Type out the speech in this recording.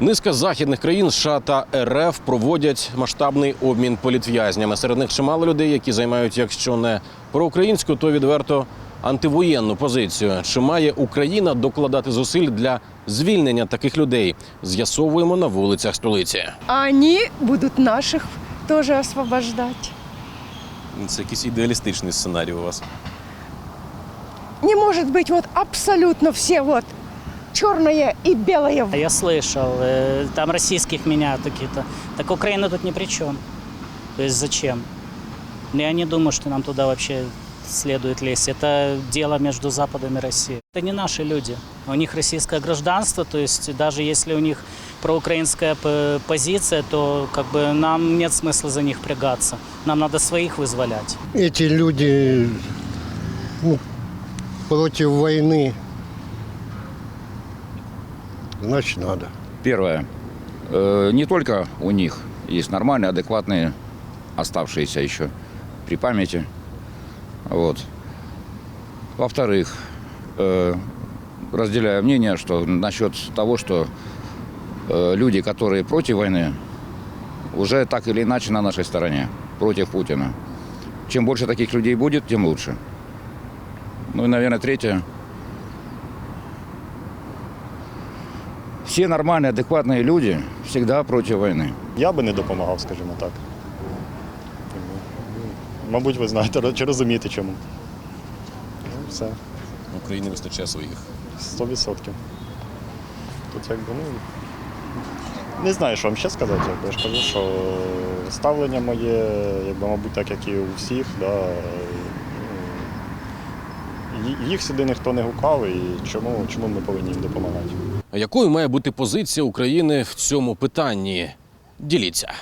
Низка західних країн США та РФ проводять масштабний обмін політв'язнями. Серед них чимало людей, які займають, якщо не проукраїнську, то відверто антивоєнну позицію. Чи має Україна докладати зусиль для звільнення таких людей? З'ясовуємо на вулицях столиці. А они будут наших тоже освобождать. Це якийсь ідеалістичний сценарій у вас. Не может быть вот абсолютно все вот черное и белое. А Я слышал, э, там российских меняют какие-то. Так Украина тут ни при чем. То есть зачем? Ну, Я не думаю, что нам туда вообще следует лезть. Это дело между Западом и Россией. Это не наши люди. У них российское гражданство, то есть даже если у них проукраинская позиция, то как бы нам нет смысла за них прягаться. Нам надо своих вызволять. Эти люди ну, против войны, значит надо. Первое. Э, Не только у них есть нормальные, адекватные, оставшиеся еще при памяти. Вот. Во-вторых, э, разделяю мнение, что насчет того, что э, люди, которые против войны, уже так или иначе на нашей стороне, против Путина. Чем больше таких людей будет, тем лучше. Ну и, наверное, третье. Все нормальные, адекватные люди всегда против войны. Я би не допомагав, скажімо так. Мабуть, ви знаєте чи розумієте чому. Ну, все, Україні вистачає своїх. 100%. Тут якби, ну. Не знаю, що вам ще сказати. Якби. Я ж кажу, що ставлення моє, якби, мабуть, так, як і у всіх. Да, ну, ї- їх сюди ніхто не гукав, і чому, чому ми повинні їм допомагати? якою має бути позиція України в цьому питанні? Діліться.